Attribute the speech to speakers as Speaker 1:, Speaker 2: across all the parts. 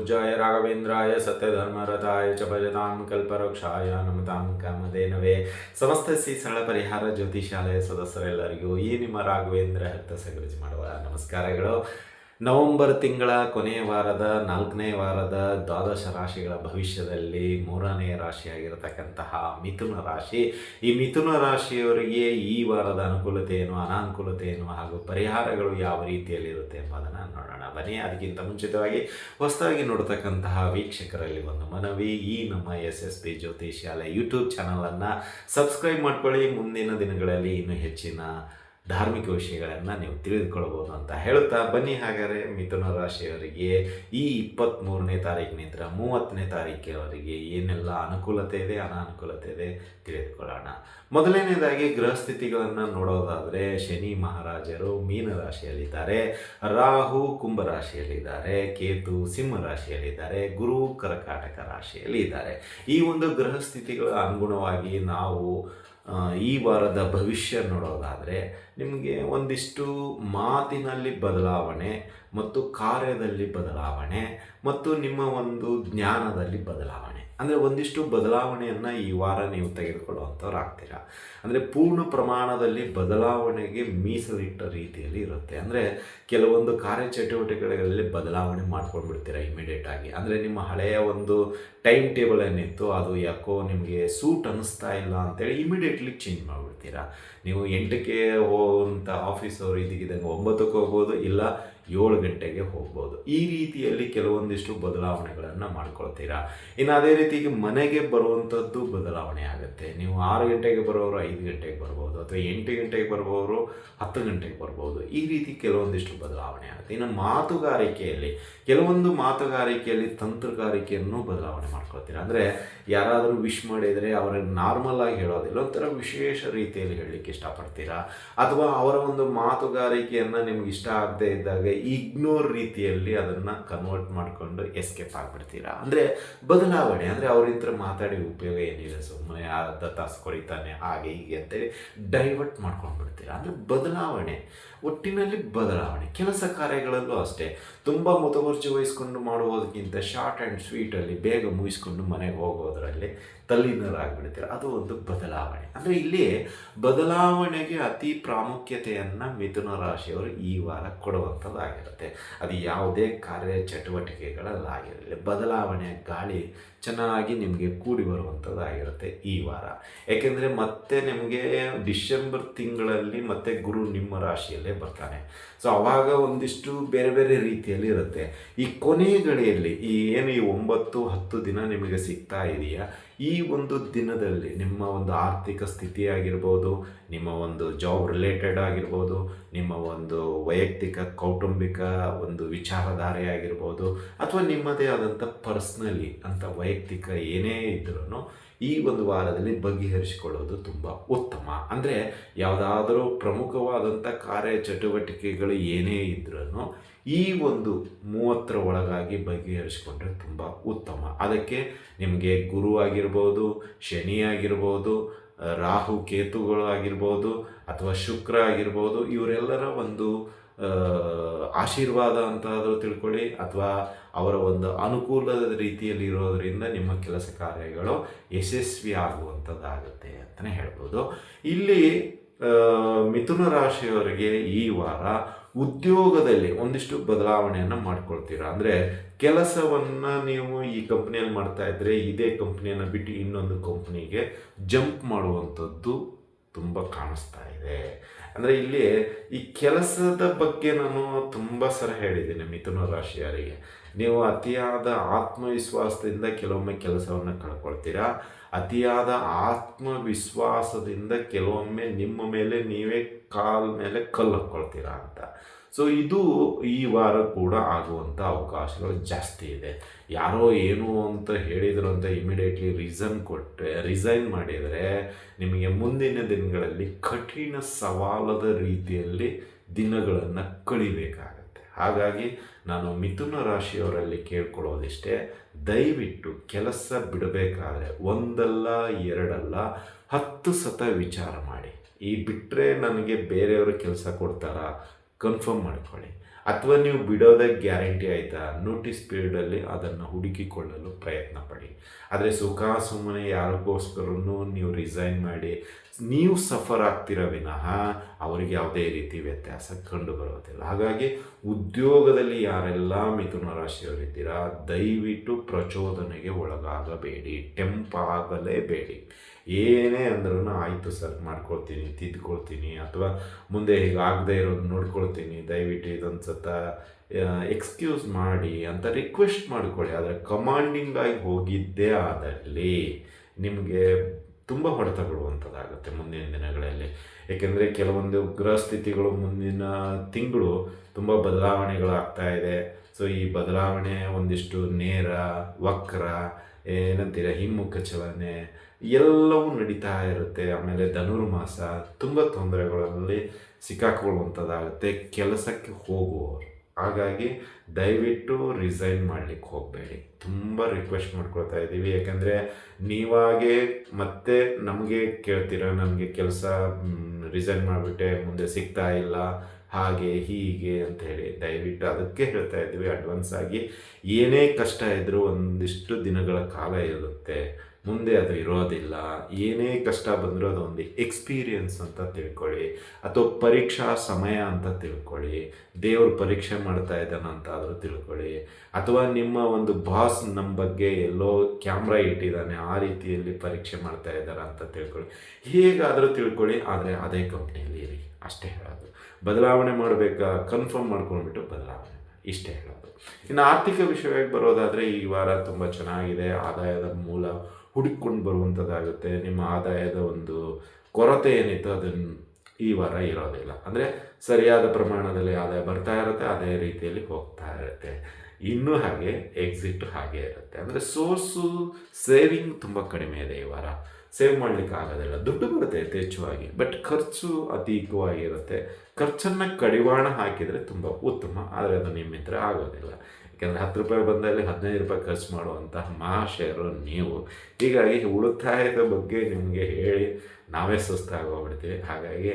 Speaker 1: ಪೂಜ್ಯಾಯ ರಾಘವೇಂದ್ರಾಯ ಸತ್ಯಧರ್ಮರಥಾಯ ಚ ಭಜತಾಂ ಕಲ್ಪವೃಕ್ಷಾಯ ನಮತಾಂ ಕಾಮಧೇನವೇ. ಸಮಸ್ತ ಶ್ರೀ ಸರಳ ಪರಿಹಾರ ಜ್ಯೋತಿಷಾಲಯ ಸದಸ್ಯರೆಲ್ಲರಿಗೂ ಈ ನಿಮ್ಮ ರಾಘವೇಂದ್ರ ಹತ್ತ ಸಗರಿಜಿ ಮಾಡುವ ನಮಸ್ಕಾರಗಳು. ನವೆಂಬರ್ ತಿಂಗಳ ಕೊನೆಯ ವಾರದ, ನಾಲ್ಕನೇ ವಾರದ ದ್ವಾದಶ ರಾಶಿಗಳ ಭವಿಷ್ಯದಲ್ಲಿ ಮೂರನೇ ರಾಶಿಯಾಗಿರತಕ್ಕಂತಹ ಮಿಥುನ ರಾಶಿ. ಈ ಮಿಥುನ ರಾಶಿಯವರಿಗೆ ಈ ವಾರದ ಅನುಕೂಲತೆ ಏನು ಅನಾನುಕೂಲತೆ ಏನು ಹಾಗೂ ಪರಿಹಾರಗಳು ಯಾವ ರೀತಿಯಲ್ಲಿರುತ್ತೆ ಎಂಬುದನ್ನು ನೋಡೋಣ. ಬನ್ನಿ, ಅದಕ್ಕಿಂತ ಮುಂಚಿತವಾಗಿ ಹೊಸದಾಗಿ ನೋಡತಕ್ಕಂತಹ ವೀಕ್ಷಕರಲ್ಲಿ ಒಂದು ಮನವಿ. ಈ ನಮ್ಮ S S P Jyotishyalaya YouTube ಚಾನಲನ್ನು ಸಬ್ಸ್ಕ್ರೈಬ್ ಮಾಡ್ಕೊಳ್ಳಿ. ಮುಂದಿನ ದಿನಗಳಲ್ಲಿ ಇನ್ನೂ ಹೆಚ್ಚಿನ ಧಾರ್ಮಿಕ ವಿಷಯಗಳನ್ನು ನೀವು ತಿಳಿದುಕೊಳ್ಬೋದು ಅಂತ ಹೇಳುತ್ತಾ ಬನ್ನಿ ಹಾಗಾದರೆ ಮಿಥುನ ರಾಶಿಯವರಿಗೆ ಈ ಇಪ್ಪತ್ತ್ಮೂರನೇ ತಾರೀಕಿನಿಂದ ಮೂವತ್ತನೇ ತಾರೀಕಿನವರೆಗೆ ಏನೆಲ್ಲ ಅನುಕೂಲತೆ ಇದೆ, ಅನಾನುಕೂಲತೆ ಇದೆ ತಿಳಿದುಕೊಳ್ಳೋಣ. ಮೊದಲನೇದಾಗಿ ಗೃಹ ಸ್ಥಿತಿಗಳನ್ನು ನೋಡೋದಾದರೆ ಶನಿ ಮಹಾರಾಜರು ಮೀನ ರಾಶಿಯಲ್ಲಿದ್ದಾರೆ, ರಾಹು ಕುಂಭ ರಾಶಿಯಲ್ಲಿದ್ದಾರೆ, ಕೇತು ಸಿಂಹ ರಾಶಿಯಲ್ಲಿದ್ದಾರೆ, ಗುರು ಕರ್ಕಾಟಕ ರಾಶಿಯಲ್ಲಿ ಇದ್ದಾರೆ ಈ ಒಂದು ಗೃಹ ಸ್ಥಿತಿಗಳ ಅನುಗುಣವಾಗಿ ನಾವು ಈ ವಾರದ ಭವಿಷ್ಯ ನೋಡೋದಾದರೆ ನಿಮಗೆ ಒಂದಿಷ್ಟು ಮಾತಿನಲ್ಲಿ ಬದಲಾವಣೆ ಮತ್ತು ಕಾರ್ಯದಲ್ಲಿ ಬದಲಾವಣೆ ಮತ್ತು ನಿಮ್ಮ ಒಂದು ಜ್ಞಾನದಲ್ಲಿ ಬದಲಾವಣೆ. ಅಂದರೆ ಒಂದಿಷ್ಟು ಬದಲಾವಣೆಯನ್ನು ಈ ವಾರ ನೀವು ತೆಗೆದುಕೊಳ್ಳುವಂಥವ್ರು ಆಗ್ತೀರಾ ಅಂದರೆ ಪೂರ್ಣ ಪ್ರಮಾಣದಲ್ಲಿ ಬದಲಾವಣೆಗೆ ಮೀಸಲಿಟ್ಟ ರೀತಿಯಲ್ಲಿ ಇರುತ್ತೆ. ಅಂದರೆ ಕೆಲವೊಂದು ಕಾರ್ಯಚಟುವಟಿಕೆಗಳಲ್ಲಿ ಬದಲಾವಣೆ ಮಾಡ್ಕೊಂಡು ಬಿಡ್ತೀರಾ ಇಮಿಡಿಯೇಟ್ ಆಗಿ? ಅಂದರೆ ನಿಮ್ಮ ಹಳೆಯ ಒಂದು ಟೈಮ್ ಟೇಬಲ್ ಏನಿತ್ತು, ಅದು ಯಾಕೋ ನಿಮಗೆ ಸೂಟ್ ಅನ್ನಿಸ್ತಾ ಇಲ್ಲ ಅಂತೇಳಿ ಇಮಿಡಿಯೇಟ್ಲಿ ಚೇಂಜ್ ಮಾಡಿಬಿಡ್ತೀರಾ? ನೀವು ಎಂಟಕ್ಕೆ ಹೋಗುವಂಥ ಆಫೀಸವರು ಇದಕ್ಕಿದಂಗೆ ಒಂಬತ್ತಕ್ಕೆ ಹೋಗ್ಬೋದು, ಇಲ್ಲ ಏಳು ಗಂಟೆಗೆ ಹೋಗ್ಬೋದು. ಈ ರೀತಿಯಲ್ಲಿ ಕೆಲವೊಂದಿಷ್ಟು ಬದಲಾವಣೆಗಳನ್ನು ಮಾಡ್ಕೊಳ್ತೀರಾ? ಇನ್ನು ಅದೇ ರೀತಿಗೆ ಮನೆಗೆ ಬರುವಂಥದ್ದು ಬದಲಾವಣೆ ಆಗುತ್ತೆ. ನೀವು ಆರು ಗಂಟೆಗೆ ಬರೋರು ಐದು ಗಂಟೆಗೆ ಬರ್ಬೋದು, ಅಥವಾ ಎಂಟು ಗಂಟೆಗೆ ಬರುವವರು ಹತ್ತು ಗಂಟೆಗೆ ಬರ್ಬೋದು. ಈ ರೀತಿ ಕೆಲವೊಂದಿಷ್ಟು ಬದಲಾವಣೆ ಆಗುತ್ತೆ. ಇನ್ನು ಮಾತುಗಾರಿಕೆಯಲ್ಲಿ, ಕೆಲವೊಂದು ಮಾತುಗಾರಿಕೆಯಲ್ಲಿ ತಂತ್ರಗಾರಿಕೆಯನ್ನು ಬದಲಾವಣೆ ಮಾಡ್ಕೊಳ್ತೀರಾ? ಅಂದರೆ ಯಾರಾದರೂ ವಿಶ್ ಮಾಡಿದರೆ ಅವರಿಗೆ ನಾರ್ಮಲ್ ಆಗಿ ಹೇಳೋದಿಲ್ಲ, ಒಂಥರ ವಿಶೇಷ ರೀತಿಯಲ್ಲಿ ಹೇಳಲಿಕ್ಕೆ ಇಷ್ಟಪಡ್ತೀರಾ? ಅಥವಾ ಅವರ ಒಂದು ಮಾತುಗಾರಿಕೆಯನ್ನು ನಿಮ್ಗೆ ಇಷ್ಟ ಆಗದೆ ಇದ್ದಾಗ ಇಗ್ನೋರ್ ರೀತಿಯಲ್ಲಿ ಅದನ್ನು ಕನ್ವರ್ಟ್ ಮಾಡಿಕೊಂಡು ಎಸ್ಕೇಪ್ ಆಗಿಬಿಡ್ತೀರಾ? ಅಂದರೆ ಬದಲಾವಣೆ, ಅಂದರೆ ಅವರಿಂತ್ರ ಮಾತಾಡಿ ಉಪಯೋಗ ಏನಿದೆ ಸುಮ್ಮನೆ ಅರ್ಧ ತಾಸು ಕೊಡಿತಾನೆ ಹಾಗೆ ಹೀಗೆ ಅಂತೇಳಿ ಡೈವರ್ಟ್ ಮಾಡ್ಕೊಂಡು ಬಿಡ್ತೀರಾ ಅಂದರೆ ಬದಲಾವಣೆ. ಒಟ್ಟಿನಲ್ಲಿ ಬದಲಾವಣೆ. ಕೆಲಸ ಕಾರ್ಯಗಳಲ್ಲೂ ಅಷ್ಟೇ. ತುಂಬ ಮುತುವರ್ಜಿ ವಹಿಸ್ಕೊಂಡು ಮಾಡುವುದಕ್ಕಿಂತ ಶಾರ್ಟ್ ಆ್ಯಂಡ್ ಸ್ವೀಟಲ್ಲಿ ಬೇಗ ಮುಗಿಸ್ಕೊಂಡು ಮನೆಗೆ ಹೋಗೋದರಲ್ಲಿ ತಲ್ಲೀನರಾಗಿಬಿಡ್ತೀರ. ಅದು ಒಂದು ಬದಲಾವಣೆ. ಅಂದರೆ ಇಲ್ಲಿ ಬದಲಾವಣೆಗೆ ಅತಿ ಪ್ರಾಮುಖ್ಯತೆಯನ್ನು ಮಿಥುನ ರಾಶಿಯವರು ಈ ವಾರ ಕೊಡುವಂಥದ್ದಾಗಿರುತ್ತೆ. ಅದು ಯಾವುದೇ ಕಾರ್ಯ ಚಟುವಟಿಕೆಗಳಲ್ಲಾಗಿರಲಿ ಬದಲಾವಣೆಯ ಗಾಳಿ ಚೆನ್ನಾಗಿ ನಿಮಗೆ ಕೂಡಿ ಬರುವಂಥದ್ದಾಗಿರುತ್ತೆ ಈ ವಾರ. ಏಕೆಂದರೆ ಮತ್ತೆ ನಿಮಗೆ ಡಿಸೆಂಬರ್ ತಿಂಗಳಲ್ಲಿ ಮತ್ತೆ ಗುರು ನಿಮ್ಮ ರಾಶಿಯಲ್ಲೇ ಬರ್ತಾನೆ. ಸೊ ಅವಾಗ ಒಂದಿಷ್ಟು ಬೇರೆ ಬೇರೆ ರೀತಿಯಲ್ಲಿ ಇರುತ್ತೆ. ಈ ಕೊನೆಯ ಗಡಿಯಲ್ಲಿ ಈ ಏನು ಈ ಒಂಬತ್ತು ಹತ್ತು ದಿನ ನಿಮಗೆ ಸಿಗ್ತಾ ಇದೆಯಾ? ಈ ಒಂದು ದಿನದಲ್ಲಿ ನಿಮ್ಮ ಒಂದು ಆರ್ಥಿಕ ಸ್ಥಿತಿ ಆಗಿರ್ಬೋದು ನಿಮ್ಮ ಒಂದು ಜಾಬ್ ರಿಲೇಟೆಡ್ ಆಗಿರ್ಬೋದು, ನಿಮ್ಮ ಒಂದು ವೈಯಕ್ತಿಕ, ಕೌಟುಂಬಿಕ ಒಂದು ವಿಚಾರಧಾರೆ ಆಗಿರ್ಬೋದು, ಅಥವಾ ನಿಮ್ಮದೇ ಆದಂಥ ಪರ್ಸ್ನಲಿ ಅಂತ ವೈಯಕ್ತಿಕ ಏನೇ ಇದ್ರೂ ಈ ಒಂದು ವಾರದಲ್ಲಿ ಬಗೆಹರಿಸಿಕೊಳ್ಳೋದು ತುಂಬ ಉತ್ತಮ. ಅಂದರೆ ಯಾವುದಾದರೂ ಪ್ರಮುಖವಾದಂಥ ಕಾರ್ಯ ಚಟುವಟಿಕೆಗಳು ಏನೇ ಇದ್ರೂ ಈ ಒಂದು ಮೂವತ್ತರ ಒಳಗಾಗಿ ಬಗೆಹರಿಸಿಕೊಂಡ್ರೆ ತುಂಬ ಉತ್ತಮ. ಅದಕ್ಕೆ ನಿಮಗೆ ಗುರು ಆಗಿರ್ಬೋದು, ಶನಿ ಆಗಿರ್ಬೋದು, ರಾಹು, ಕೇತುಗಳು ಆಗಿರ್ಬೋದು, ಅಥವಾ ಶುಕ್ರ ಆಗಿರ್ಬೋದು, ಇವರೆಲ್ಲರ ಒಂದು ಆಶೀರ್ವಾದ ಅಂತಾದರೂ ತಿಳ್ಕೊಳ್ಳಿ ಅಥವಾ ಅವರ ಒಂದು ಅನುಕೂಲದ ರೀತಿಯಲ್ಲಿ ಇರೋದರಿಂದ ನಿಮ್ಮ ಕೆಲಸ ಕಾರ್ಯಗಳು ಯಶಸ್ವಿ ಆಗುವಂಥದ್ದಾಗುತ್ತೆ ಅಂತಲೇ ಹೇಳ್ಬೋದು. ಇಲ್ಲಿ ಮಿಥುನ ರಾಶಿಯವರಿಗೆ ಈ ವಾರ ಉದ್ಯೋಗದಲ್ಲಿ ಒಂದಿಷ್ಟು ಬದಲಾವಣೆಯನ್ನು ಮಾಡ್ಕೊಳ್ತೀರಾ? ಅಂದರೆ ಕೆಲಸವನ್ನು ನೀವು ಈ ಕಂಪ್ನಿಯಲ್ಲಿ ಮಾಡ್ತಾ ಇದ್ದರೆ ಇದೇ ಕಂಪ್ನಿಯನ್ನು ಬಿಟ್ಟು ಇನ್ನೊಂದು ಕಂಪ್ನಿಗೆ ಜಂಪ್ ಮಾಡುವಂಥದ್ದು ತುಂಬ ಕಾಣಿಸ್ತಾ ಇದೆ. ಅಂದರೆ ಇಲ್ಲಿ ಈ ಕೆಲಸದ ಬಗ್ಗೆ ನಾನು ತುಂಬ ಸಲ ಹೇಳಿದ್ದೀನಿ ಮಿಥುನ ರಾಶಿಯವರಿಗೆ. ನೀವು ಅತಿಯಾದ ಆತ್ಮವಿಶ್ವಾಸದಿಂದ ಕೆಲವೊಮ್ಮೆ ಕೆಲಸವನ್ನು ಕಳ್ಕೊಳ್ತೀರಾ? ಅತಿಯಾದ ಆತ್ಮವಿಶ್ವಾಸದಿಂದ ಕೆಲವೊಮ್ಮೆ ನಿಮ್ಮ ಮೇಲೆ ನೀವೇ ಕಾಲ್ ಮೇಲೆ ಕಲ್ಲು ಹಾಕ್ಕೊಳ್ತೀರಾ ಅಂತ. ಸೊ ಇದು ಈ ವಾರ ಕೂಡ ಆಗುವಂಥ ಅವಕಾಶಗಳು ಜಾಸ್ತಿ ಇದೆ. ಯಾರೋ ಏನು ಅಂತ ಹೇಳಿದ್ರು ಅಂತ ಇಮಿಡಿಯೇಟ್ಲಿ ರೀಸನ್ ಕೊಟ್ಟರೆ ರಿಸೈನ್ ಮಾಡಿದರೆ ನಿಮಗೆ ಮುಂದಿನ ದಿನಗಳಲ್ಲಿ ಕಠಿಣ ಸವಾಲದ ರೀತಿಯಲ್ಲಿ ದಿನಗಳನ್ನು ಕಳಿಬೇಕಾಗತ್ತೆ. ಹಾಗಾಗಿ ನಾನು ಮಿಥುನ ರಾಶಿಯವರಲ್ಲಿ ಕೇಳ್ಕೊಳ್ಳೋದಿಷ್ಟೇ, ದಯವಿಟ್ಟು ಕೆಲಸ ಬಿಡಬೇಕಾದ್ರೆ ಒಂದಲ್ಲ, ಎರಡಲ್ಲ, ಹತ್ತು ಸತ ವಿಚಾರ ಮಾಡಿ. ಈ ಬಿಟ್ಟರೆ ನನಗೆ ಬೇರೆಯವರು ಕೆಲಸ ಕೊಡ್ತಾರಾ? ಕನ್ಫರ್ಮ್ ಮಾಡಿಕೊಳ್ಳಿ. ಅಥವಾ ನೀವು ಬಿಡೋದಕ್ಕೆ ಗ್ಯಾರಂಟಿ ಆಯಿತಾ? ನೋಟಿಸ್ ಪೀರಿಯಡಲ್ಲಿ ಅದನ್ನು ಹುಡುಕಿಕೊಳ್ಳಲು ಪ್ರಯತ್ನ ಪಡಿ. ಆದರೆ ಸುಖ, ಸುಮ್ಮನೆ ಯಾರಿಗೋಸ್ಕರನೂ ನೀವು ರಿಸೈನ್ ಮಾಡಿ, ನೀವು ಸಫರ್ ಆಗ್ತಿರೋ ವಿನಃ? ಅವರಿಗೆ ಯಾವುದೇ ರೀತಿ ವ್ಯತ್ಯಾಸ ಕಂಡು ಬರೋದಿಲ್ಲ ಹಾಗಾಗಿ ಉದ್ಯೋಗದಲ್ಲಿ ಯಾರೆಲ್ಲ ಮಿಥುನ ರಾಶಿಯವರಿದ್ದೀರಾ ದಯವಿಟ್ಟು ಪ್ರಚೋದನೆಗೆ ಒಳಗಾಗಬೇಡಿ ಟೆಂಪಾಗಲೇಬೇಡಿ ಏನೇ ಅಂದ್ರೂ ಆಯಿತು ಸರ್, ಮಾಡ್ಕೊಳ್ತೀನಿ, ತಿದ್ಕೊಳ್ತೀನಿ, ಅಥವಾ ಮುಂದೆ ಹೀಗಾಗದೇ ಇರೋದು ನೋಡ್ಕೊಳ್ತೀನಿ, ದಯವಿಟ್ಟು ಇದೊಂದು ಸತ ಎಕ್ಸ್ಕ್ಯೂಸ್ ಮಾಡಿ ಅಂತ ರಿಕ್ವೆಸ್ಟ್ ಮಾಡ್ಕೊಳ್ಳಿ. ಆದರೆ ಕಮಾಂಡಿಂಗಾಗಿ ಹೋಗಿದ್ದೇ ಆದಲ್ಲಿ ನಿಮಗೆ ತುಂಬ ಹೊಡೆತ ಕೊಡುವಂಥದ್ದಾಗುತ್ತೆ ಮುಂದಿನ ದಿನಗಳಲ್ಲಿ. ಏಕೆಂದರೆ ಕೆಲವೊಂದು ಗ್ರಹ ಸ್ಥಿತಿಗಳು ಮುಂದಿನ ತಿಂಗಳು ತುಂಬ ಬದಲಾವಣೆಗಳಾಗ್ತಾ ಇದೆ. ಸೊ ಈ ಬದಲಾವಣೆ ಒಂದಿಷ್ಟು ನೇರ, ವಕ್ರ, ಏನಂತೀರ, ಹಿಮ್ಮುಖ ಚಲನೆ ಎಲ್ಲವೂ ನಡೀತಾ ಇರುತ್ತೆ. ಆಮೇಲೆ ಧನುರ್ಮಾಸ ತುಂಬ ತೊಂದರೆಗಳಲ್ಲಿ ಸಿಕ್ಕಾಕೊಳ್ಳುವಂಥದ್ದಾಗುತ್ತೆ. ಕೆಲಸಕ್ಕೆ ಹೋಗುವವರು. ಹಾಗಾಗಿ ದಯವಿಟ್ಟು ರಿಸೈನ್ ಮಾಡಲಿಕ್ಕೆ ಹೋಗಬೇಡಿ. ತುಂಬ ರಿಕ್ವೆಸ್ಟ್ ಮಾಡ್ಕೊಳ್ತಾ ಇದ್ದೀವಿ. ಯಾಕಂದರೆ ನೀವಾಗೆ ಮತ್ತೆ ನಮಗೆ ಕೇಳ್ತೀರ ನನಗೆ ಕೆಲಸ ರಿಸೈನ್ ಮಾಡಿಬಿಟ್ಟೆ, ಮುಂದೆ ಸಿಗ್ತಾ ಇಲ್ಲ, ಹಾಗೆ, ಹೀಗೆ ಅಂತ ಹೇಳಿ. ದಯವಿಟ್ಟು ಅದಕ್ಕೆ ಹೇಳ್ತಾ ಇದ್ದೀವಿ. ಅಡ್ವಾನ್ಸ್ ಆಗಿ ಏನೇ ಕಷ್ಟ ಇದ್ದರೂ ಒಂದಿಷ್ಟು ದಿನಗಳ ಕಾಲ ಇರುತ್ತೆ. ಮುಂದೆ ಅದು ಇರೋದಿಲ್ಲ. ಏನೇ ಕಷ್ಟ ಬಂದರೂ ಒಂದು ಎಕ್ಸ್ಪೀರಿಯನ್ಸ್ ಅಂತ ತಿಳ್ಕೊಳ್ಳಿ. ಅಥವಾ ಪರೀಕ್ಷಾ ಸಮಯ ಅಂತ ತಿಳ್ಕೊಳ್ಳಿ. ದೇವರು ಪರೀಕ್ಷೆ ಮಾಡ್ತಾ ಇದ್ದಾನಂತ ಆದರೂ ತಿಳ್ಕೊಳ್ಳಿ. ಅಥವಾ ನಿಮ್ಮ ಒಂದು ಬಾಸ್ ನಮ್ಮ ಬಗ್ಗೆ ಎಲ್ಲೋ ಕ್ಯಾಮ್ರಾ ಇಟ್ಟಿದ್ದಾನೆ, ಆ ರೀತಿಯಲ್ಲಿ ಪರೀಕ್ಷೆ ಮಾಡ್ತಾ ಇದ್ದಾರೆ ಅಂತ ತಿಳ್ಕೊಳ್ಳಿ. ಹೇಗಾದರೂ ತಿಳ್ಕೊಳ್ಳಿ, ಆದರೆ ಅದೇ ಕಂಪ್ನಿಯಲ್ಲಿ ಇರಿ. ಅಷ್ಟೇ ಹೇಳೋದು. ಬದಲಾವಣೆ ಮಾಡಬೇಕಾ? ಕನ್ಫರ್ಮ್ ಮಾಡ್ಕೊಂಡ್ಬಿಟ್ಟು ಬದಲಾವಣೆ ಇಷ್ಟೇ ಹೇಳೋದು. ಇನ್ನು ಆರ್ಥಿಕ ವಿಷಯವಾಗಿ ಬರೋದಾದರೆ ಈ ವಾರ ತುಂಬ ಚೆನ್ನಾಗಿದೆ. ಆದಾಯದ ಮೂಲ ಹುಡುಕೊಂಡು ಬರುವಂಥದ್ದಾಗುತ್ತೆ ನಿಮ್ಮ ಆದಾಯದ ಒಂದು ಕೊರತೆ ಏನಿತ್ತು ಅದನ್ನು ಈ ವಾರ ಇರೋದಿಲ್ಲ ಅಂದರೆ ಸರಿಯಾದ ಪ್ರಮಾಣದಲ್ಲಿ ಆದಾಯ ಬರ್ತಾ ಇರುತ್ತೆ, ಅದೇ ರೀತಿಯಲ್ಲಿ ಹೋಗ್ತಾ ಇರುತ್ತೆ. ಇನ್ನೂ ಹಾಗೆ ಎಕ್ಸಿಟ್ ಹಾಗೆ ಇರುತ್ತೆ. ಅಂದರೆ ಸೋರ್ಸು ಸೇವಿಂಗ್ ತುಂಬ ಕಡಿಮೆ ಇದೆ ಈ ವಾರ. ಸೇವ್ ಮಾಡಲಿಕ್ಕೆ ಆಗೋದಿಲ್ಲ. ದುಡ್ಡು ಬರುತ್ತೆ ಯಥೇಚ್ಛವಾಗಿ. ಬಟ್ ಖರ್ಚು ಅಧಿಕವಾಗಿರುತ್ತೆ ಖರ್ಚನ್ನು ಕಡಿವಾಣ ಹಾಕಿದರೆ ತುಂಬ ಉತ್ತಮ. ಆದರೆ ಅದು ನಿಮ್ಮಿಂದ ಆಗೋದಿಲ್ಲ. ಯಾಕೆಂದರೆ ಹತ್ತು ರೂಪಾಯಿ ಬಂದಲ್ಲಿ ಹದಿನೈದು ರೂಪಾಯಿ ಖರ್ಚು ಮಾಡುವಂತಹ ಮಹಾಶಯರು ನೀವು. ಹೀಗಾಗಿ ಉಳಿತಾಯದ ಬಗ್ಗೆ ನಿಮಗೆ ಹೇಳಿ ನಾವೇ ಸುಸ್ತಾಗೋಗ್ಬಿಡ್ತೀವಿ. ಹಾಗಾಗಿ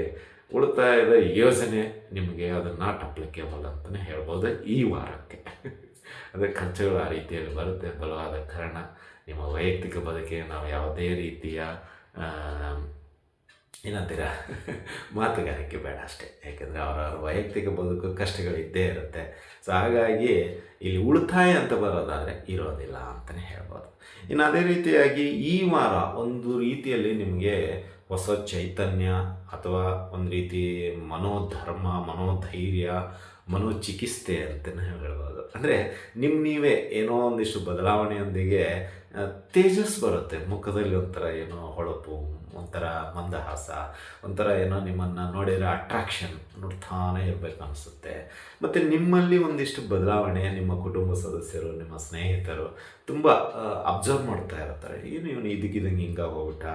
Speaker 1: ಉಳಿತಾಯದ ಯೋಜನೆ ನಿಮಗೆ ಅದು ನಾಟ್ ಅಪ್ಲಿಕೇಬಲ್ ಅಂತಲೇ ಹೇಳ್ಬೋದು ಈ ವಾರಕ್ಕೆ. ಅದೇ ಖರ್ಚುಗಳು ಆ ರೀತಿಯಲ್ಲಿ ಬರುತ್ತೆ. ಬಲವಾದ ಕಾರಣ ನಿಮ್ಮ ವೈಯಕ್ತಿಕ ಬದುಕಿಗೆ ನಾವು ಯಾವುದೇ ರೀತಿಯ ಏನಂತೀರ? ಮಾತುಗಾರಿಕೆ ಬೇಡ ಅಷ್ಟೇ. ಯಾಕೆಂದರೆ ಅವರವ್ರ ವೈಯಕ್ತಿಕ ಬದುಕು ಕಷ್ಟಗಳಿದ್ದೇ ಇರುತ್ತೆ. ಸೊ ಹಾಗಾಗಿ ಇಲ್ಲಿ ಉಳಿತಾಯ ಅಂತ ಬರೋದಾದರೆ ಇರೋದಿಲ್ಲ ಅಂತಲೇ ಹೇಳ್ಬೋದು. ಇನ್ನು ಅದೇ ರೀತಿಯಾಗಿ ಈ ವಾರ ಒಂದು ರೀತಿಯಲ್ಲಿ ನಿಮಗೆ ಹೊಸ ಚೈತನ್ಯ ಅಥವಾ ಒಂದು ರೀತಿ ಮನೋಧರ್ಮ, ಮನೋಧೈರ್ಯ, ಮನೋಚಿಕಿತ್ಸೆ ಅಂತಲೇ ಹೇಳ್ಬೋದು. ಅಂದರೆ ನಿಮ್ಮ ನೀವೇ ಏನೋ ಒಂದಿಷ್ಟು ಬದಲಾವಣೆಯೊಂದಿಗೆ ತೇಜಸ್ ಬರುತ್ತೆ. ಮುಖದಲ್ಲಿ ಒಂಥರ ಏನೋ ಹೊಳಪು, ಒಂಥರ ಮಂದಹಾಸ, ಒಂಥರ ಏನೋ ನಿಮ್ಮನ್ನು ನೋಡಿದರೆ ಅಟ್ರಾಕ್ಷನ್ ನೋಡ್ತಾನೆ ಇರಬೇಕು ಅನಿಸುತ್ತೆ. ಮತ್ತು ನಿಮ್ಮಲ್ಲಿ ಒಂದಿಷ್ಟು ಬದಲಾವಣೆ, ನಿಮ್ಮ ಕುಟುಂಬ ಸದಸ್ಯರು, ನಿಮ್ಮ ಸ್ನೇಹಿತರು ತುಂಬ ಅಬ್ಸರ್ವ್ ಮಾಡ್ತಾ ಇರ್ತಾರೆ. ಏನು ಇವನು ಇದಕ್ಕಿದಂಗೆ ಹಿಂಗೆ ಹೋಗ್ಬಿಟ್ಟ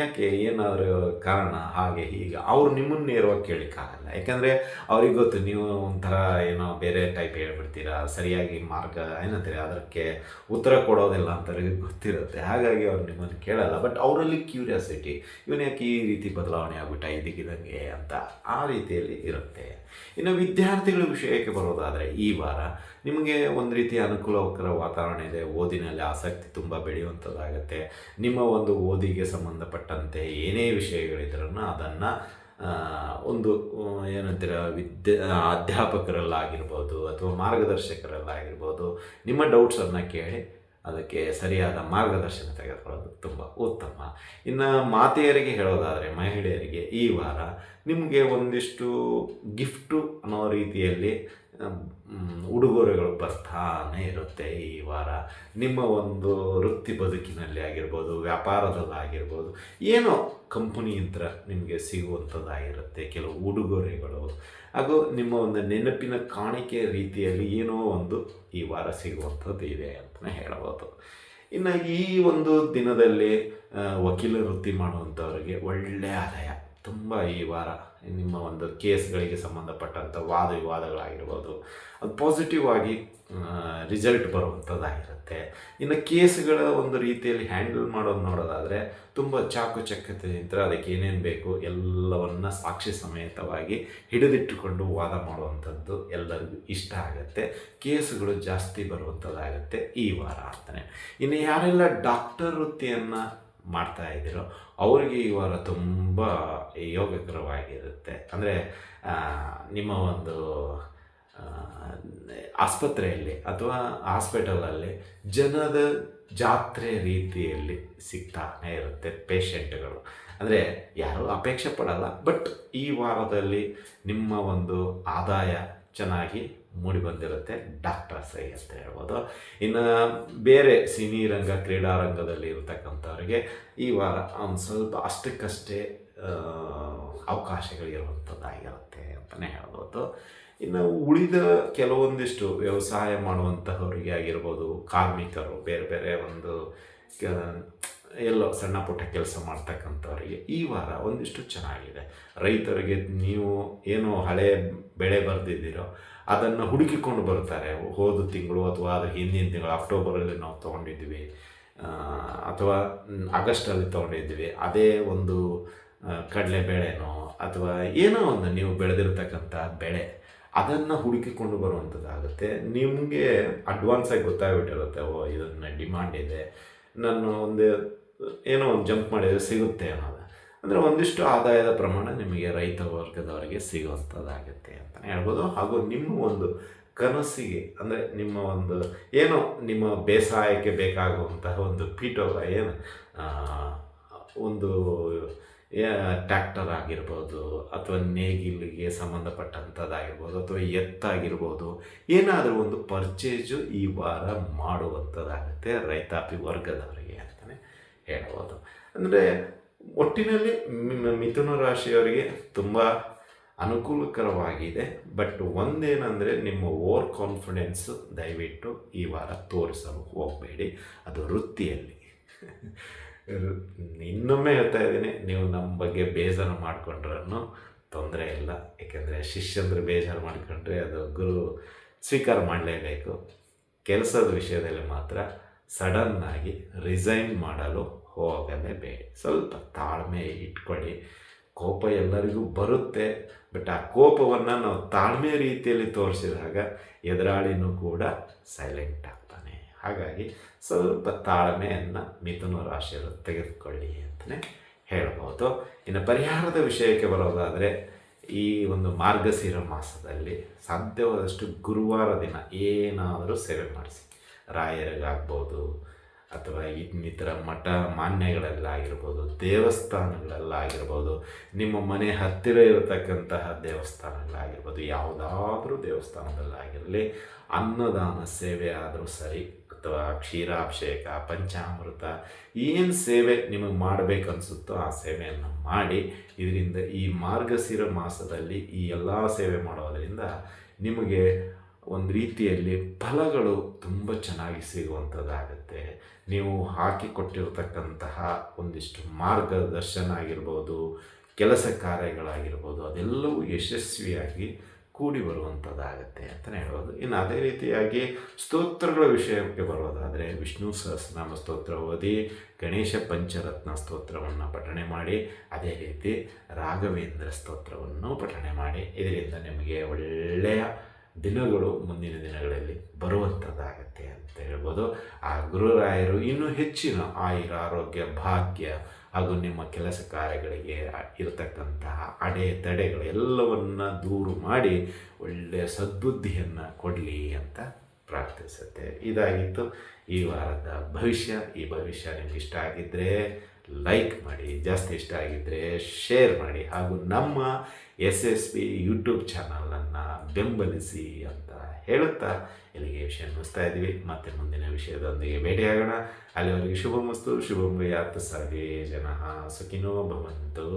Speaker 1: ಯಾಕೆ? ಏನಾದರೂ ಕಾರಣ? ಹಾಗೆ ಹೀಗೆ. ಅವ್ರು ನಿಮ್ಮನ್ನು ನೇರವಾಗಿ ಕೇಳಿಕ್ಕಾಗಲ್ಲ. ಯಾಕಂದರೆ ಅವ್ರಿಗೆ ಗೊತ್ತು, ನೀವು ಒಂಥರ ಏನೋ ಬೇರೆ ಟೈಪ್ ಹೇಳ್ಬಿಡ್ತೀರಾ ಸರಿಯಾಗಿ ಮಾರ್ಗ ಏನಂತೀರಿ, ಅದಕ್ಕೆ ಉತ್ತರ ಕೊಡೋದಿಲ್ಲ ಅಂತ ಗೊತ್ತಿರುತ್ತೆ. ಹಾಗಾಗಿ ಅವ್ರು ನಿಮ್ಮನ್ನು ಕೇಳಲ್ಲ. ಬಟ್ ಅವರಲ್ಲಿ ಕ್ಯೂರಿಯಾಸಿಟಿ ಇವನು ಯಾಕೆ ಈ ರೀತಿ ಬದಲಾವಣೆ ಆಗ್ಬಿಟ್ಟ? ಇದಕ್ಕಿದಂಗೆ ಅಂತ ಆ ರೀತಿಯಲ್ಲಿ ಇರುತ್ತೆ. ಇನ್ನು ವಿದ್ಯಾರ್ಥಿಗಳ ವಿಷಯಕ್ಕೆ ಬರೋದಾದರೆ, ಈ ವಾರ ನಿಮಗೆ ಒಂದು ರೀತಿ ಅನುಕೂಲಕರ ವಾತಾವರಣ ಇದೆ. ಓದಿನಲ್ಲಿ ಆಸಕ್ತಿ ತುಂಬ ಬೆಳೆಯುವಂಥದ್ದಾಗುತ್ತೆ. ನಿಮ್ಮ ಒಂದು ಓದಿಗೆ ಸಂಬಂಧಪಟ್ಟಂತೆ ಏನೇ ವಿಷಯಗಳಿದ್ರೂ ಅದನ್ನು ಒಂದು ಏನಂತೀರ ವಿದ್ಯೆ, ಅಧ್ಯಾಪಕರಲ್ಲಾಗಿರ್ಬೋದು ಅಥವಾ ಮಾರ್ಗದರ್ಶಕರಲ್ಲಾಗಿರ್ಬೋದು, ನಿಮ್ಮ ಡೌಟ್ಸನ್ನು ಕೇಳಿ ಅದಕ್ಕೆ ಸರಿಯಾದ ಮಾರ್ಗದರ್ಶನ ತೆಗೆದುಕೊಳ್ಳೋದು ತುಂಬ ಉತ್ತಮ. ಇನ್ನು ಮಾತೆಯರಿಗೆ ಹೇಳೋದಾದರೆ, ಮಹಿಳೆಯರಿಗೆ ಈ ವಾರ ನಿಮಗೆ ಒಂದಿಷ್ಟು ಗಿಫ್ಟು ಅನ್ನೋ ರೀತಿಯಲ್ಲಿ ಉಡುಗೊರೆಗಳು ಬರ್ತಾನೆ ಇರುತ್ತೆ ಈ ವಾರ. ನಿಮ್ಮ ಒಂದು ವೃತ್ತಿ ಬದುಕಿನಲ್ಲಿ ಆಗಿರ್ಬೋದು ವ್ಯಾಪಾರದಲ್ಲಾಗಿರ್ಬೋದು ಏನೋ ಕಂಪನಿಯಿಂದ ನಿಮಗೆ ಸಿಗುವಂಥದ್ದಾಗಿರುತ್ತೆ ಕೆಲವು ಉಡುಗೊರೆಗಳು. ಹಾಗೂ ನಿಮ್ಮ ಒಂದು ನೆನಪಿನ ಕಾಣಿಕೆ ರೀತಿಯಲ್ಲಿ ಏನೋ ಒಂದು ಈ ವಾರ ಸಿಗುವಂಥದ್ದು ಇದೆ ಅಂತಲೇ ಹೇಳ್ಬೋದು. ಇನ್ನು ಈ ಒಂದು ದಿನದಲ್ಲಿ ವಕೀಲ ವೃತ್ತಿ ಮಾಡುವಂಥವ್ರಿಗೆ ಒಳ್ಳೆಯ ಆದಾಯ. ತುಂಬ ಈ ವಾರ ನಿಮ್ಮ ಒಂದು ಕೇಸ್ಗಳಿಗೆ ಸಂಬಂಧಪಟ್ಟಂಥ ವಾದ ವಿವಾದಗಳಾಗಿರ್ಬೋದು, ಅದು ಪಾಸಿಟಿವ್ ಆಗಿ ರಿಸಲ್ಟ್ ಬರುವಂಥದ್ದಾಗಿರುತ್ತೆ. ಇನ್ನು ಕೇಸ್ಗಳ ಒಂದು ರೀತಿಯಲ್ಲಿ ಹ್ಯಾಂಡಲ್ ಮಾಡೋದು ನೋಡೋದಾದರೆ ತುಂಬ ಚಾಕುಚಕ್ಯತೆಯಿಂದ ಅದಕ್ಕೆ ಏನೇನು ಬೇಕು ಎಲ್ಲವನ್ನು ಸಾಕ್ಷಿ ಸಮೇತವಾಗಿ ಹಿಡಿದಿಟ್ಟುಕೊಂಡು ವಾದ ಮಾಡುವಂಥದ್ದು ಎಲ್ಲರಿಗೂ ಇಷ್ಟ ಆಗುತ್ತೆ. ಕೇಸ್ಗಳು ಜಾಸ್ತಿ ಬರುವಂಥದ್ದಾಗುತ್ತೆ ಈ ವಾರ ಅಂತಾನೆ. ಇನ್ನು ಯಾರೆಲ್ಲ ಡಾಕ್ಟರ್ ವೃತ್ತಿಯನ್ನು ಮಾಡ್ತಾ ಇದ್ದೀರೋ ಅವರಿಗೆ ಈ ವಾರ ತುಂಬ ಯೋಗಕರವಾಗಿರುತ್ತೆ. ಅಂದರೆ ನಿಮ್ಮ ಒಂದು ಆಸ್ಪತ್ರೆಯಲ್ಲಿ ಅಥವಾ ಹಾಸ್ಪಿಟಲಲ್ಲಿ ಜನದ ಜಾತ್ರೆ ರೀತಿಯಲ್ಲಿ ಸಿಗ್ತಾನೆ ಇರುತ್ತೆ ಪೇಷಂಟ್ಗಳು. ಅಂದರೆ, ಯಾರೂ ಅಪೇಕ್ಷೆ ಪಡಲ್ಲ. ಬಟ್ ಈ ವಾರದಲ್ಲಿ ನಿಮ್ಮ ಒಂದು ಆದಾಯ ಚೆನ್ನಾಗಿ ಮೂಡಿ ಬಂದಿರುತ್ತೆ. ಸೈ ಅಂತ ಹೇಳ್ಬೋದು. ಇನ್ನು ಬೇರೆ ಸಿನಿ ರಂಗ, ಕ್ರೀಡಾ ರಂಗದಲ್ಲಿ ಇರತಕ್ಕಂಥವ್ರಿಗೆ ಈ ವಾರ ಒಂದು ಸ್ವಲ್ಪ ಅಷ್ಟಕ್ಕಷ್ಟೇ ಅವಕಾಶಗಳಿರುವಂಥದ್ದಾಗಿರುತ್ತೆ ಅಂತಲೇ ಹೇಳ್ಬೋದು. ಇನ್ನು ಉಳಿದ ಕೆಲವೊಂದಿಷ್ಟು ವ್ಯವಸಾಯ ಮಾಡುವಂತಹವರಿಗೆ ಆಗಿರ್ಬೋದು, ಕಾರ್ಮಿಕರು, ಬೇರೆ ಬೇರೆ ಒಂದು ಎಲ್ಲೋ ಸಣ್ಣ ಪುಟ್ಟ ಕೆಲಸ ಮಾಡ್ತಕ್ಕಂಥವ್ರಿಗೆ ಈ ವಾರ ಒಂದಿಷ್ಟು ಚೆನ್ನಾಗಿದೆ. ರೈತರಿಗೆ ನೀವು ಏನು ಹಳೆ ಬೆಳೆ ಬರೆದಿದ್ದೀರೋ ಅದನ್ನು ಹುಡುಕಿಕೊಂಡು ಬರ್ತಾರೆ. ಹೋದ ತಿಂಗಳು ಅಥವಾ ಅದ್ರ ಹಿಂದಿನ ತಿಂಗಳು, ಅಕ್ಟೋಬರಲ್ಲಿ ನಾವು ತೊಗೊಂಡಿದ್ವಿ ಅಥವಾ ಆಗಸ್ಟಲ್ಲಿ ತೊಗೊಂಡಿದ್ವಿ ಅದೇ ಒಂದು ಕಡಲೆ ಬೆಳೆನೋ ಅಥವಾ ಏನೋ ಒಂದು ನೀವು ಬೆಳೆದಿರ್ತಕ್ಕಂಥ ಬೆಳೆ, ಅದನ್ನು ಹುಡುಕಿಕೊಂಡು ಬರುವಂಥದ್ದಾಗುತ್ತೆ ನಿಮಗೆ ಅಡ್ವಾನ್ಸಾಗಿ ಗೊತ್ತಾಗ್ಬಿಟ್ಟಿರುತ್ತೆ, ಓ, ಇದನ್ನು ಡಿಮಾಂಡ್ ಇದೆ. ನಾನು ಒಂದು ಏನೋ ಒಂದು ಜಂಪ್ ಮಾಡಿದರೆ ಸಿಗುತ್ತೆ ಅನ್ನೋದು. ಅಂದರೆ ಒಂದಿಷ್ಟು ಆದಾಯದ ಪ್ರಮಾಣ ನಿಮಗೆ ರೈತ ವರ್ಗದವರಿಗೆ ಸಿಗುವಂಥದ್ದಾಗುತ್ತೆ ಅಂತಲೇ ಹೇಳ್ಬೋದು. ಹಾಗೂ ನಿಮ್ಮ ಒಂದು ಕನಸಿಗೆ, ಅಂದರೆ ನಿಮ್ಮ ಒಂದು ಏನೋ ನಿಮ್ಮ ಬೇಸಾಯಕ್ಕೆ ಬೇಕಾಗುವಂತಹ ಒಂದು ಪೀಠೋಗ ಏನು ಒಂದು ಟ್ಯಾಕ್ಟರ್ ಆಗಿರ್ಬೋದು, ಅಥವಾ ನೇಗಿಲಿಗೆ ಸಂಬಂಧಪಟ್ಟಂಥದ್ದಾಗಿರ್ಬೋದು, ಅಥವಾ ಎತ್ತಾಗಿರ್ಬೋದು, ಏನಾದರೂ ಒಂದು ಪರ್ಚೇಜು ಈ ವಾರ ಮಾಡುವಂಥದ್ದಾಗುತ್ತೆ ರೈತಾಪಿ ವರ್ಗದವರಿಗೆ. ಹೇಳ್ಬೋದು ಅಂದರೆ ಒಟ್ಟಿನಲ್ಲಿ ಮಿಥುನ ರಾಶಿಯವರಿಗೆ ತುಂಬ ಅನುಕೂಲಕರವಾಗಿದೆ. ಬಟ್ ಒಂದೇನೆಂದರೆ ನಿಮ್ಮ ಓವರ್ ಕಾನ್ಫಿಡೆನ್ಸು ದಯವಿಟ್ಟು ಈ ವಾರ ತೋರಿಸಲು ಹೋಗಬೇಡಿ. ಅದು ವೃತ್ತಿಯಲ್ಲಿ. ಇನ್ನೊಮ್ಮೆ ಹೇಳ್ತಾ ಇದ್ದೀನಿ, ನೀವು ನಮ್ಮ ಬಗ್ಗೆ ಬೇಜಾರು ಮಾಡಿಕೊಂಡ್ರೂ ತೊಂದರೆ ಇಲ್ಲ. ಏಕೆಂದರೆ ಶಿಷ್ಯಂದ್ರೆ ಬೇಜಾರು ಮಾಡಿಕೊಂಡ್ರೆ ಅದು ಗುರು ಸ್ವೀಕಾರ ಮಾಡಲೇಬೇಕು. ಕೆಲಸದ ವಿಷಯದಲ್ಲಿ ಮಾತ್ರ ಸಡನ್ನಾಗಿ ರಿಸೈನ್ ಮಾಡಲು ಹೋಗಲೇಬೇಡಿ ಸ್ವಲ್ಪ ತಾಳ್ಮೆ ಇಟ್ಕೊಳ್ಳಿ. ಕೋಪ ಎಲ್ಲರಿಗೂ ಬರುತ್ತೆ. ಬಟ್ ಆ ಕೋಪವನ್ನು ನಾವು ತಾಳ್ಮೆ ರೀತಿಯಲ್ಲಿ ತೋರಿಸಿದಾಗ ಎದುರಾಳಿನೂ ಕೂಡ ಸೈಲೆಂಟ್ ಆಗ್ತಾನೆ. ಹಾಗಾಗಿ ಸ್ವಲ್ಪ ತಾಳ್ಮೆಯನ್ನು ಮಿಥುನ ರಾಶಿಯಲ್ಲಿ ತೆಗೆದುಕೊಳ್ಳಿ ಅಂತಲೇ ಹೇಳ್ಬೋದು. ಇನ್ನು ಪರಿಹಾರದ ವಿಷಯಕ್ಕೆ ಬರೋದಾದರೆ ಈ ಒಂದು ಮಾರ್ಗಶಿರ ಮಾಸದಲ್ಲಿ ಸಾಧ್ಯವಾದಷ್ಟು ಗುರುವಾರ ದಿನ ಏನಾದರೂ ಸೇವೆ ಮಾಡಿಸಿ. ರಾಯರಿಗಾಗ್ಬೋದು ಅಥವಾ ಇನ್ನಿತರ ಮಠ ಮಾನ್ಯಗಳಲ್ಲಾಗಿರ್ಬೋದು, ದೇವಸ್ಥಾನಗಳಲ್ಲಾಗಿರ್ಬೋದು, ನಿಮ್ಮ ಮನೆ ಹತ್ತಿರ ಇರತಕ್ಕಂತಹ ದೇವಸ್ಥಾನಗಳಾಗಿರ್ಬೋದು, ಯಾವುದಾದ್ರೂ ದೇವಸ್ಥಾನದಲ್ಲಾಗಿರಲಿ, ಅನ್ನದಾನ ಸೇವೆ ಆದರೂ ಸರಿ, ಅಥವಾ ಕ್ಷೀರಾಭಿಷೇಕ, ಪಂಚಾಮೃತ, ಏನು ಸೇವೆ ನಿಮಗೆ ಮಾಡಬೇಕನ್ಸುತ್ತೋ ಆ ಸೇವೆಯನ್ನು ಮಾಡಿ, ಇದರಿಂದ ಈ ಮಾರ್ಗಶಿರ ಮಾಸದಲ್ಲಿ ಈ ಎಲ್ಲ ಸೇವೆ ಮಾಡೋದರಿಂದ ನಿಮಗೆ ಒಂದು ರೀತಿಯಲ್ಲಿ ಫಲಗಳು ತುಂಬ ಚೆನ್ನಾಗಿ ಸಿಗುವಂಥದ್ದಾಗುತ್ತೆ ನೀವು ಹಾಕಿಕೊಟ್ಟಿರ್ತಕ್ಕಂತಹ ಒಂದಿಷ್ಟು ಮಾರ್ಗದರ್ಶನ ಆಗಿರ್ಬೋದು, ಕೆಲಸ ಕಾರ್ಯಗಳಾಗಿರ್ಬೋದು, ಅದೆಲ್ಲವೂ ಯಶಸ್ವಿಯಾಗಿ ಕೂಡಿ ಬರುವಂಥದ್ದಾಗುತ್ತೆ ಅಂತಲೇ ಹೇಳ್ಬೋದು. ಇನ್ನು ಅದೇ ರೀತಿಯಾಗಿ ಸ್ತೋತ್ರಗಳ ವಿಷಯಕ್ಕೆ ಬರೋದಾದರೆ ವಿಷ್ಣು ಸಹಸ್ರನಾಮ ಸ್ತೋತ್ರ ಓದಿ, ಗಣೇಶ ಪಂಚರತ್ನ ಸ್ತೋತ್ರವನ್ನು ಪಠಣೆ ಮಾಡಿ, ಅದೇ ರೀತಿ ರಾಘವೇಂದ್ರ ಸ್ತೋತ್ರವನ್ನು ಪಠಣೆ ಮಾಡಿ. ಇದರಿಂದ ನಿಮಗೆ ಒಳ್ಳೆಯ ದಿನಗಳು ಮುಂದಿನ ದಿನಗಳಲ್ಲಿ ಬರುವಂಥದ್ದಾಗತ್ತೆ ಅಂತ ಹೇಳ್ಬೋದು. ಆ ಗುರುರಾಯರು ಇನ್ನೂ ಹೆಚ್ಚಿನ ಆಯುರ, ಆರೋಗ್ಯ, ಭಾಗ್ಯ ಹಾಗೂ ನಿಮ್ಮ ಕೆಲಸ ಕಾರ್ಯಗಳಿಗೆ ಇರತಕ್ಕಂತಹ ಅಡೆ ತಡೆಗಳು ಎಲ್ಲವನ್ನು ದೂರು ಮಾಡಿ ಒಳ್ಳೆಯ ಸದ್ಬುದ್ಧಿಯನ್ನು ಕೊಡಲಿ ಅಂತ ಪ್ರಾರ್ಥಿಸುತ್ತೆ ಇದಾಗಿತ್ತು ಈ ವಾರದ ಭವಿಷ್ಯ. ಈ ಭವಿಷ್ಯ ನಿಮ್ಗೆ ಇಷ್ಟ ಆಗಿದ್ದರೆ ಲೈಕ್ ಮಾಡಿ, ಜಾಸ್ತಿ ಇಷ್ಟ ಆಗಿದ್ದರೆ ಶೇರ್ ಮಾಡಿ ಹಾಗೂ ನಮ್ಮ ಎಸ್ ಎಸ್ ಪಿ ಯೂಟ್ಯೂಬ್ ಚಾನಲನ್ನು ಬೆಂಬಲಿಸಿ ಅಂತ ಹೇಳುತ್ತಾ ಇಲ್ಲಿಗೆ ವಿಷಯ ಮುಗಿಸ್ತಾ ಇದ್ದೀವಿ. ಮತ್ತೆ ಮುಂದಿನ ವಿಷಯದೊಂದಿಗೆ ಭೇಟಿಯಾಗೋಣ. ಅಲ್ಲಿವರೆಗೆ ಶುಭ ಮಸ್ತು ಶುಭಂ ಯಾತ್ ಸರ್ವೇ ಜನ ಸುಖಿನೋ ಭವಂತು.